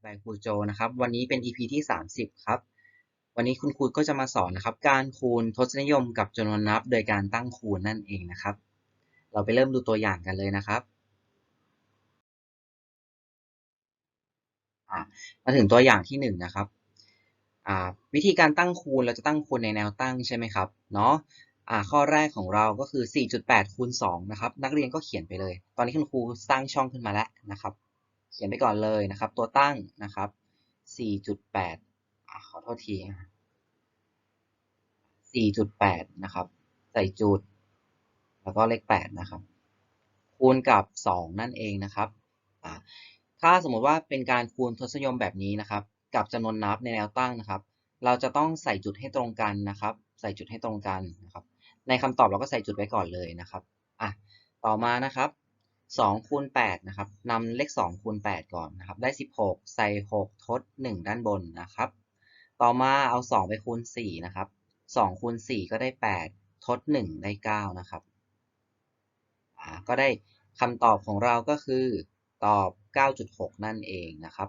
แบงครูโจนะครับ วันนี้เป็น EP ที่ 30 ครับ วันนี้คุณครูก็จะมาสอนนะครับ การคูณทศนิยมกับจำนวนนับ โดยการตั้งคูณนั่นเองนะครับ เราไปเริ่มดูตัวอย่างกันเลยนะครับมาถึงตัวอย่างที่ 1 นะครับวิธีการตั้งคูณเราจะตั้งคูณในแนวตั้งใช่ไหมครับเนาะข้อแรกของเราก็คือ 4.8คูณ2นะครับ นักเรียนก็เขียนไปเลย ตอนนี้คุณครูสร้างช่องขึ้นมาแล้วนะครับ เขียนไปก่อนเลยนะครับ ตัวตั้งนะครับ 4.8 ขอโทษที 4.8 นะครับ ใส่จุด แล้วก็เลข 8 นะครับ คูณกับ 2 นั่นเองนะครับถ้าสมมติว่าเป็นการคูณทศนิยมแบบนี้นะครับ กับจำนวนนับในแนวตั้งนะครับ เราจะต้องใส่จุดให้ตรงกันนะครับ ใส่จุดให้ตรงกันนะครับ ในคำตอบเราก็ใส่จุดไว้ก่อนเลยนะครับอะต่อมานะครับ 2คูณ8นะครับนำเลข2คูณ8ก่อนนะครับ ได้16ใส่6ทด1ด้านบนนะครับ ต่อมาเอา2ไปคูณ4นะครับ2คูณ4ก็ได้8ทด1ได้9นะครับก็ได้คำตอบของเราก็คือตอบ 9.6 นั่นเองนะครับ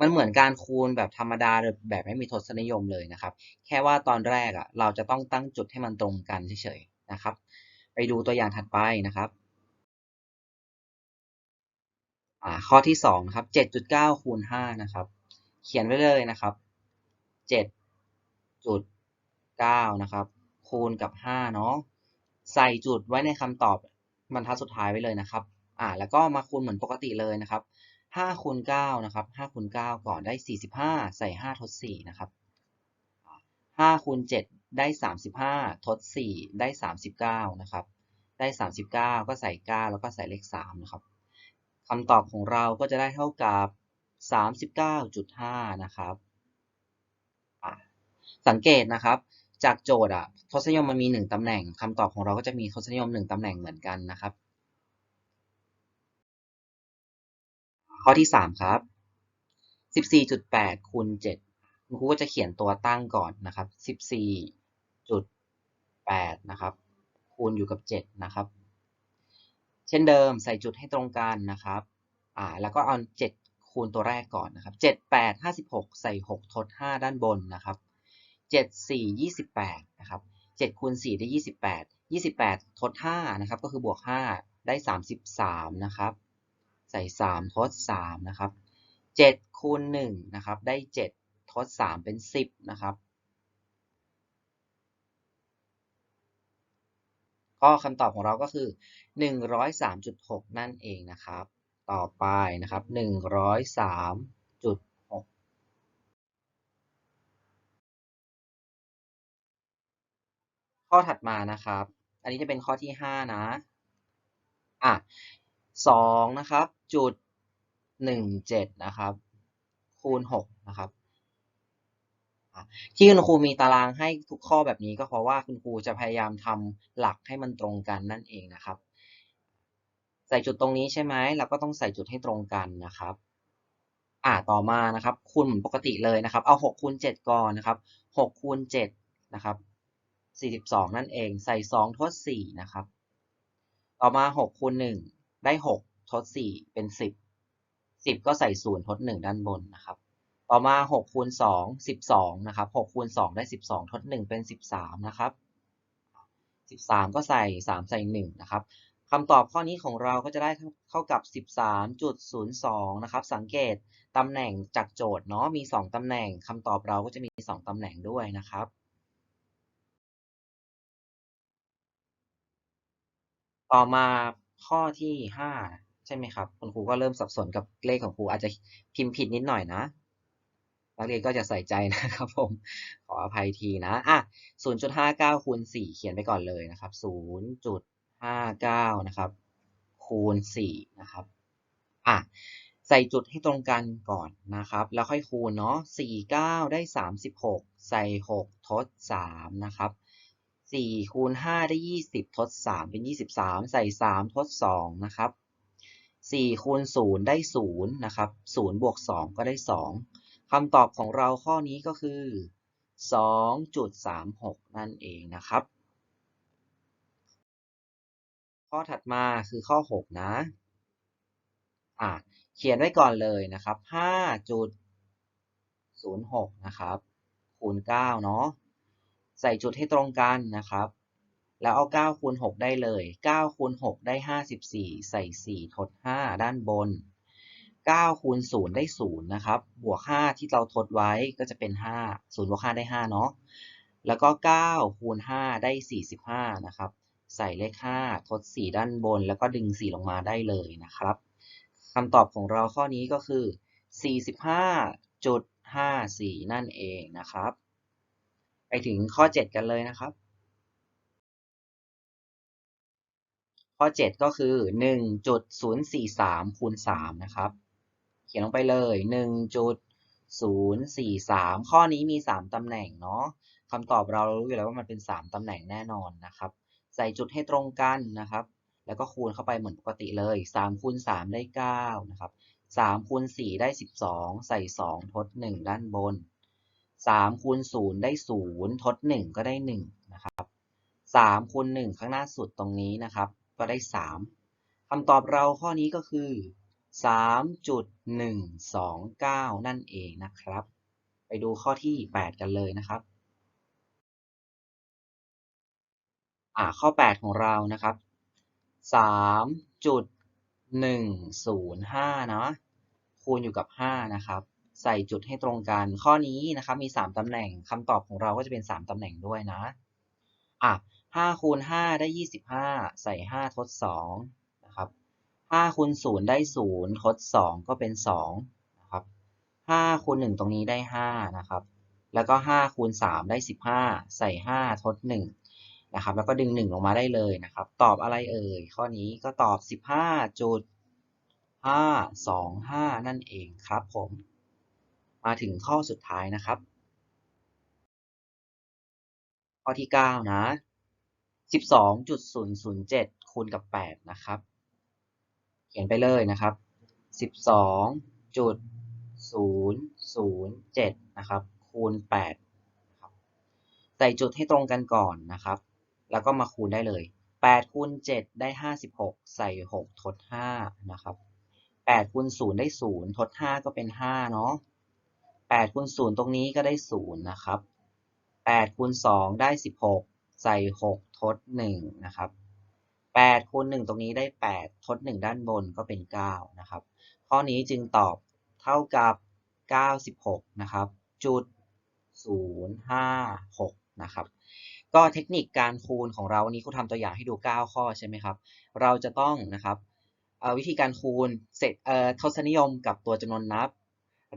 มันเหมือนการคูณแบบธรรมดาแบบไม่มีทศนิยมเลยนะครับ แค่ว่าตอนแรกอะเราจะต้องตั้งจุดให้มันตรงกันเฉยๆนะครับ ไปดูตัวอย่างถัดไปนะครับ อ่าข้อที่2นะครับ7.9คูณ5นะครับเขียนไว้เลยนะครับ7.9นะครับคูณกับ5เนาะใส่จุดไว้ในคำตอบบรรทัดสุดท้ายไว้เลยนะครับอ่าแล้วก็มาคูณเหมือนปกติเลยนะครับ5คูณ9นะครับ5คูณ9ก่อนได้ 45 ใส่ 5 ทด 4 นะครับ5คูณ7ได้ 35 ทด 4 ได้ 39 นะครับ ได้ 39 ก็ใส่ 9 แล้วก็ใส่เลข 3 นะครับ คำตอบของเราก็จะได้เท่ากับ 39.5 นะครับ สังเกตนะครับ จากโจทย์อะทศนิยมมันมี 1ตำแหน่งคำตอบของเราก็จะมีทศนิยม 1ตำแหน่งเหมือนกันนะครับ ข้อที่ 3 ครับ 14.8คูณ7คุณครูก็จะเขียนตัวตั้งก่อนนะครับ 14.8 นะครับ คูณอยู่กับ 7 นะครับ เช่นเดิมใส่จุดให้ตรงกันนะครับอ่าแล้วก็เอา 7 คูณตัวแรกก่อนนะครับ 7 8 56 ใส่ 6 ทด 5 ด้านบนนะครับ 7 4 28 นะครับ 7 คูณ 4 ได้ 28 28 ทด 5 นะครับ ก็คือบวก 5 ได้ 33 นะครับ ใส่ 3 ทด 3 นะครับ 7 คูณ 1 นะครับ ได้ 7 ทด 3 เป็น 10 นะครับ ก็คำตอบของเราก็คือ 103.6 นั่นเองนะครับ ต่อไปนะครับ 103.6ข้อถัดมานะครับ อันนี้จะเป็นข้อที่ 5 นะ อะ2นะครับจุด17นะครับ คูณ 6 นะครับ ที่คุณครูมีตารางให้ทุกข้อแบบนี้ก็เพราะว่าคุณครูจะพยายามทำหลักให้มันตรงกันนั่นเองนะครับ ใส่จุดตรงนี้ใช่ไหมเราก็ต้องใส่จุดให้ตรงกันนะครับ อ่าต่อมานะครับคูณเหมือนปกติเลยนะครับ เอา6คูณ7ก่อนนะครับ6คูณ7นะครับ42 นั่นเอง ใส่ 2 ทด 4 นะครับ ต่อมา 6 คูณ 1 ได้ 6 ทด 4 เป็น 10 10 ก็ใส่ 0 ทด 1 ด้านบนนะครับ ต่อมา6คูณ2 12นะครับ6คูณ2ได้ 12 ทด 1 เป็น 13นะครับ13 ก็ใส่ 3 ใส่ 1 นะครับคำตอบข้อนี้ของเราก็จะได้เท่ากับ 13.02 นะครับ สังเกตตำแหน่งจากโจทย์เนาะ มี 2 ตำแหน่งคำตอบเราก็จะมี 2 ตำแหน่งด้วยนะครับต่อมาข้อที่ 5 ใช่ไหมครับ คุณครูก็เริ่มสับสนกับเลขของครูอาจจะพิมพ์ผิดนิดหน่อยนะ นักเรียนก็จะใส่ใจนะครับผม ขออภัยทีนะ อะ 0.59 คูณ 4 เขียนไปก่อนเลยนะครับ 0.59 นะครับ คูณ 4 นะครับ อะ ใส่จุดให้ตรงกันก่อนนะครับ แล้วค่อยคูณเนาะ 49 ได้ 36 ใส่ 6 ทด 3 นะครับ 4 คูณ 5 ได้ 20 ทด 3 เป็น 23 ใส่ 3 ทด 2 นะครับ 4 คูณ 0 ได้ 0 นะครับ 0 บวก 2 ก็ได้ 2 คำตอบของเราข้อนี้ก็คือ 2.36 นั่นเองนะครับ ข้อถัดมาคือข้อ 6 นะอะเขียนไว้ก่อนเลยนะครับ 5.06 นะครับ คูณ 9 เนาะ ใส่จุดให้ตรงกันนะครับ แล้วเอา 9 คูณ 6 ได้เลย 9 คูณ 6 ได้ 54 ใส่ 4 ทด 5 ด้านบน 9คูณ0ได้0นะครับ บวก 5 ที่เราทดไว้ก็จะเป็น 5 0บวก5ได้5เนาะ แล้วก็9คูณ5ได้ 45 นะครับ ใส่เลข 5 ทด 4 ด้านบน แล้วก็ดึง 4 ลงมาได้เลยนะครับคำตอบของเราข้อนี้ก็คือ 45.54 นั่นเองนะครับ ไปถึงข้อ 7 กันเลยนะครับ ข้อ 7 ก็คือ 1.043คูณ3นะครับ ขียนลงไปเลย 1.043 ข้อนี้มี 3 ตำแหน่งเนาะคำตอบเรารู้อยู่แล้วว่ามันเป็น 3 ตำแหน่งแน่นอนนะครับ ใส่จุดให้ตรงกันนะครับ แล้วก็คูณเข้าไปเหมือนปกติเลย 3คูณ3ได้9นะครับ3คูณ4ได้ 12 ใส่ 2 ทด 1 ด้านบน 3คูณ0ได้ 0 ทด 1 ก็ได้ 1 นะครับ3คูณ1ข้างหน้าสุดตรงนี้นะครับ ก็ได้ 3คำตอบเราข้อนี้ก็คือ 3.129 นั่นเองนะครับ ไปดูข้อที่ 8 กันเลยนะครับอ่าข้อ 8 ของเรานะครับ 3.105เนาะคูณอยู่กับ 5 นะครับ ใส่จุดให้ตรงกัน ข้อนี้นะครับ มี 3 ตำแหน่งคำตอบของเราก็จะเป็น 3 ตำแหน่งด้วยนะอะ5คูณ5ได้ 25 ใส่ 5 ทด 2 นะครับ5คูณ0ได้0ทด2ก็เป็น2นะครับ5คูณ1ตรงนี้ได้5นะครับ แล้วก็5คูณ3ได้15ใส่5ทด1นะครับ แล้วก็ดึง1ลงมาได้เลยนะครับ ตอบอะไรเอ่ย ข้อนี้ก็ตอบ15.525นั่นเองครับผม มาถึงข้อสุดท้ายนะครับข้อที่ 9 นะ 12.007 คูณกับ 8 นะครับ ขียนไปเลยนะครับ 12.007 นะครับ คูณ8ครับใส่จุดให้ตรงกันก่อนนะครับ แล้วก็มาคูณได้เลย 8 คูณ 7 ได้ 56 ใส่ 6 ทด 5 นะครับ 8 คูณ 0 ได้ 0 ทด 5 ก็เป็น 5 เนาะ8คูณ 0 ตรงนี้ก็ได้ 0 นะครับ8คูณ 2 ได้ 16 ใส่ 6 ทด 1 นะครับ 8คูณ1ตรงนี้ได้ 8 ทด 1 ด้านบนก็เป็น 9 นะครับ ข้อนี้จึงตอบเท่ากับ 96 นะครับจุด056 นะครับ ก็เทคนิคการคูณของเรานนี้ครูทำตัวอย่างให้ดู 9 ข้อใช่ไหมครับ เราจะต้องนะครับวิธีการคูณเสร็จทศนิยมกับตัวจำนวนนับ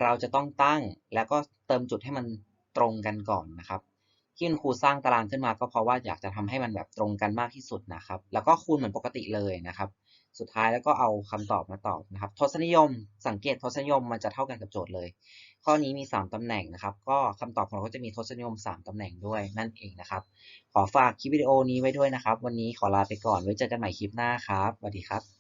เราจะต้องตั้งแล้วก็เติมจุดให้มันตรงกันก่อนนะครับ ที่คุณครูสร้างตารางขึ้นมาก็เพราะว่าอยากจะทำให้มันแบบตรงกันมากที่สุดนะครับ แล้วก็คูณเหมือนปกติเลยนะครับ สุดท้ายแล้วก็เอาคำตอบมาตอบนะครับทศนิยม สังเกตทศนิยมมันจะเท่ากันกับโจทย์เลย ข้อนี้มี 3ตำแหน่งนะครับ ก็คำตอบของเราก็จะมีทศนิยม 3ตำแหน่งด้วยนั่นเองนะครับ ขอฝากคลิปวิดีโอนี้ไว้ด้วยนะครับ วันนี้ขอลาไปก่อนไว้เจอกันใหม่คลิปหน้าครับสวัสดีครับ